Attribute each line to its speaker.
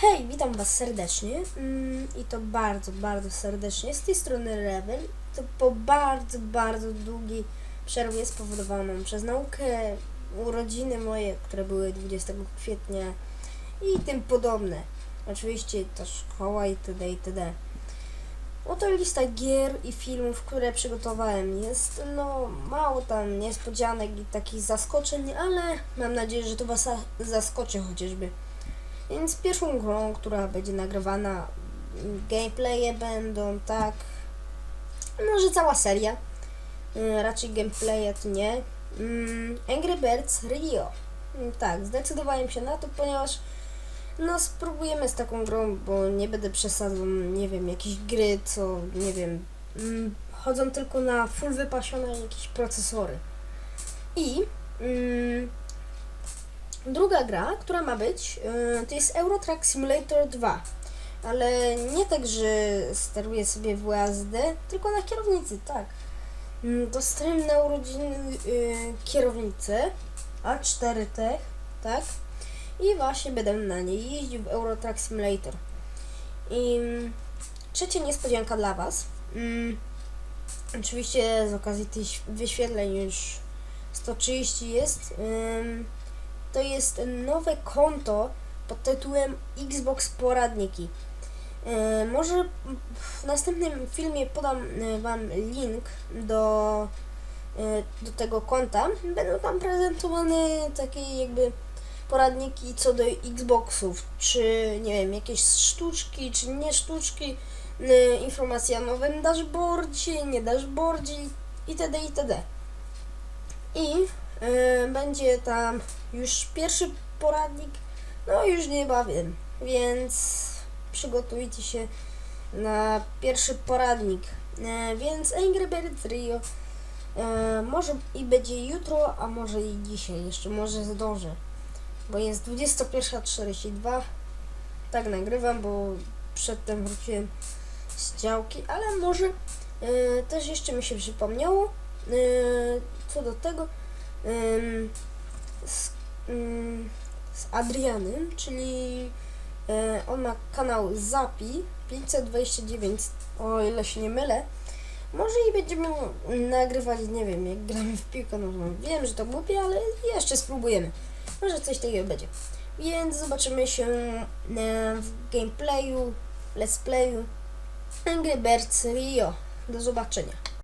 Speaker 1: Hej, witam Was serdecznie mm, i to bardzo, bardzo serdecznie. Z tej strony Rebel. To po bardzo, bardzo długiej przerwie spowodowaną przez naukę, urodziny moje, które były 20 kwietnia i tym podobne. Oczywiście to szkoła itd. itd. Oto lista gier i filmów, które przygotowałem. Jest no mało tam niespodzianek i takich zaskoczeń, ale mam nadzieję, że to Was za- zaskoczy chociażby. Więc pierwszą grą, która będzie nagrywana, mm, gameplaye będą, tak. Może cała seria. Y, Raczej gameplaye to nie. Mm, Angry Birds Rio. Mm, Tak, zdecydowałem się na to, ponieważ no spróbujemy z taką grą, bo nie będę przesadzał, nie wiem, jakieś gry, co, nie wiem, mm, chodzą tylko na full wypasione jakieś procesory. I mm, Druga gra, która ma być, yy, to jest Eurotrack Simulator 2. Ale nie tak, że steruję sobie WASD, tylko na kierownicy, tak. Mm, Dostałem na urodziny yy, kierownicę A4 Tech, tak. I właśnie będę na niej jeździł w Eurotrack Simulator. I mm, trzecia niespodzianka dla Was. Mm, oczywiście z okazji tych wyświetleń już 130 jest. To jest nowe konto pod tytułem Xbox Poradniki. E, może w następnym filmie podam e, Wam link do, e, do tego konta. Będą tam prezentowane takie jakby poradniki co do Xboxów, czy nie wiem, jakieś sztuczki, czy nie sztuczki, informacja o nowym dashboardzie, nie dashboardzie itd. itd. I e, będzie tam już pierwszy poradnik, no już niebawem, więc przygotujcie się na pierwszy poradnik. E, więc Angry Birds Rio e, może i będzie jutro, a może i dzisiaj, jeszcze może zdążę, bo jest 21.42, tak nagrywam, bo przedtem wróciłem z działki, ale może e, też jeszcze mi się przypomniało, e, co do tego, ym, z, Adrianem, czyli e, on ma kanał Zapi 529, o ile się nie mylę. Może i będziemy nagrywać, nie wiem, jak gramy w piłkę nożną. Wiem, że to głupie, ale jeszcze spróbujemy. Może coś takiego będzie. Więc zobaczymy się e, w gameplayu, let's playu Angry Birds Rio. Do zobaczenia.